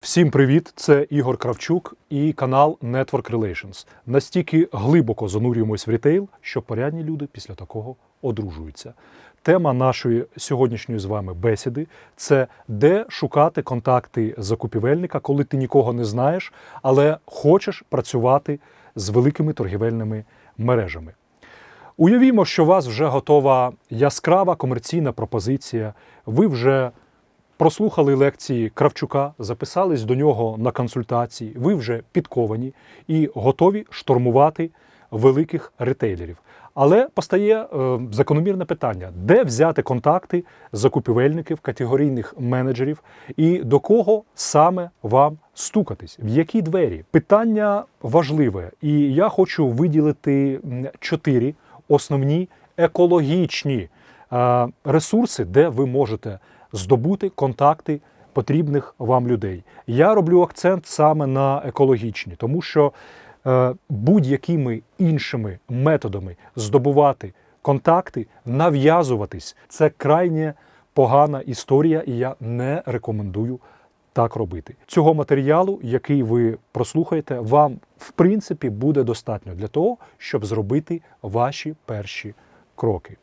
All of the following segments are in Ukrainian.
Всім привіт! Це Ігор Кравчук і канал Network Relations. Настільки глибоко занурюємось в рітейл, що порядні люди після такого одружуються. Тема нашої сьогоднішньої з вами бесіди це де шукати контакти закупівельника, коли ти нікого не знаєш, але хочеш працювати з великими торгівельними мережами. Уявімо, що у вас вже готова яскрава комерційна пропозиція. Ви вже прослухали лекції Кравчука, записались до нього на консультації. Ви вже підковані і готові штурмувати великих ретейлерів. Але постає е, закономірне питання: де взяти контакти закупівельників, категорійних менеджерів і до кого саме вам стукатись? В які двері? Питання важливе, і я хочу виділити чотири основні екологічні ресурси, де ви можете здобути контакти потрібних вам людей. Я роблю акцент саме на екологічні, тому що е, будь-якими іншими методами здобувати контакти, нав'язуватись це крайне погана історія, і я не рекомендую так робити. Цього матеріалу, який ви прослухаєте, вам в принципі буде достатньо для того, щоб зробити ваші перші кроки.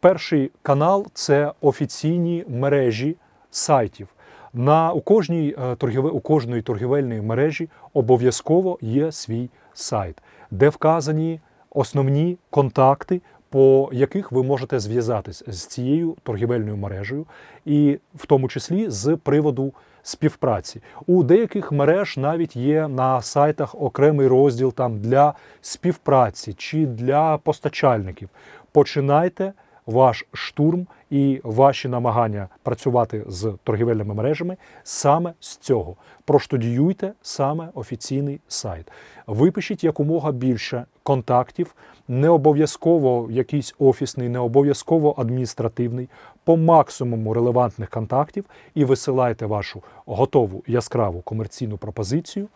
Перший канал це офіційні мережі сайтів. На у кожній е, торгіве, у кожної торгівельної мережі обов'язково є свій сайт, де вказані основні контакти, по яких ви можете зв'язатись з цією торгівельною мережею, і в тому числі з приводу співпраці. У деяких мереж навіть є на сайтах окремий розділ там для співпраці чи для постачальників. Починайте ваш штурм і ваші намагання працювати з торгівельними мережами саме з цього. Проштудіюйте саме офіційний сайт. Випишіть якомога більше контактів, не обов'язково якийсь офісний, не обов'язково адміністративний, по максимуму релевантних контактів і висилайте вашу готову яскраву комерційну пропозицію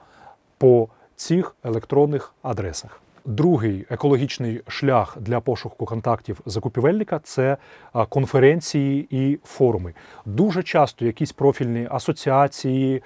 по цих електронних адресах. Другий екологічний шлях для пошуку контактів закупівельника це конференції і форуми. Дуже часто якісь профільні асоціації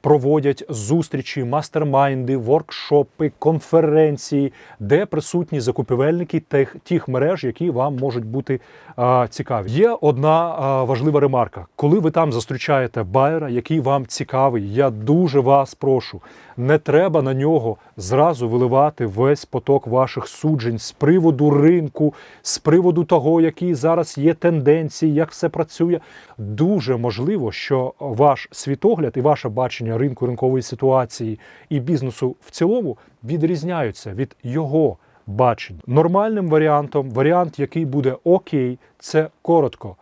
проводять зустрічі, мастермайнди, воркшопи, конференції, де присутні закупівельники тих, тих мереж, які вам можуть бути а, цікаві. Є одна а, важлива ремарка. Коли ви там зустрічаєте байера, який вам цікавий, я дуже вас прошу, не треба на нього зразу виливати весь поток ваших суджень з приводу ринку, з приводу того, які зараз є тенденції, як все працює. Дуже можливо, що ваш світогляд і ваше бачення ринку, ринкової ситуації і бізнесу в цілому відрізняються від його бачень. Нормальним варіантом, варіант, який буде окей, це коротко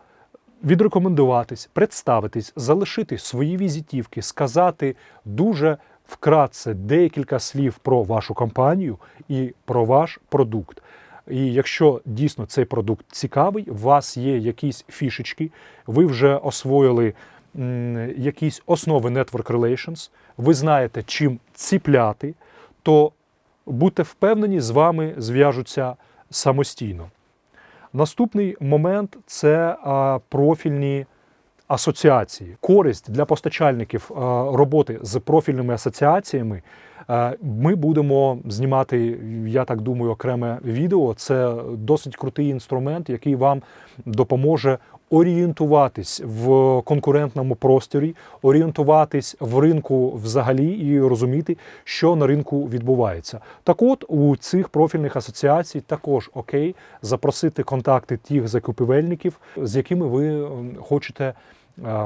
відрекомендуватись, представитись, залишити свої візитівки, сказати дуже вкратце декілька слів про вашу компанію і про ваш продукт. І якщо дійсно цей продукт цікавий, у вас є якісь фішечки, ви вже освоїли якісь основи Network Relations, ви знаєте, чим ціпляти, то будьте впевнені, з вами зв'яжуться самостійно. Наступний момент це профільні асоціації. Користь для постачальників роботи з профільними асоціаціями. Ми будемо знімати, я так думаю, окреме відео. Це досить крутий інструмент, який вам допоможе орієнтуватись в конкурентному просторі, орієнтуватись в ринку взагалі і розуміти, що на ринку відбувається. Так от у цих профільних асоціацій також окей запросити контакти тих закупівельників, з якими ви хочете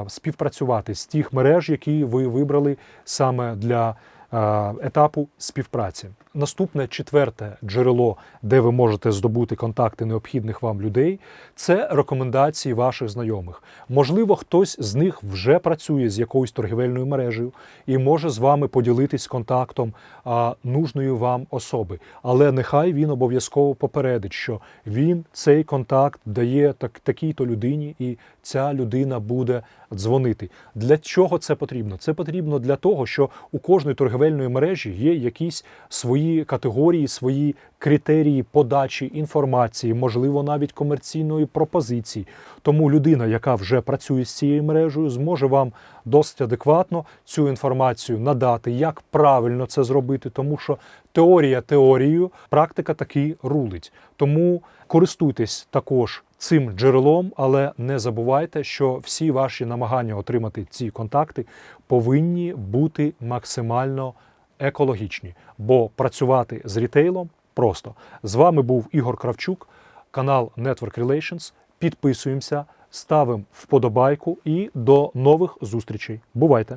співпрацювати з тих мереж, які ви вибрали саме для етапу співпраці. Наступне четверте джерело, де ви можете здобути контакти необхідних вам людей, це рекомендації ваших знайомих. Можливо, хтось з них вже працює з якоюсь торгівельною мережею і може з вами поділитись контактом а, нужної вам особи. Але нехай він обов'язково попередить, що він цей контакт дає так, такій-то людині, і ця людина буде дзвонити. Для чого це потрібно? Це потрібно для того, що у кожної торгівельної торгівельної мережі є якісь свої категорії, свої критерії подачі інформації, можливо, навіть комерційної пропозиції. Тому людина, яка вже працює з цією мережею, зможе вам досить адекватно цю інформацію надати, як правильно це зробити, тому що теорія теорією, практика таки рулить. Тому користуйтесь також цим джерелом, але не забувайте, що всі ваші намагання отримати ці контакти повинні бути максимально екологічні, бо працювати з рітейлом просто. З вами був Ігор Кравчук, канал Network Relations. Підписуємося, ставимо вподобайку і до нових зустрічей. Бувайте!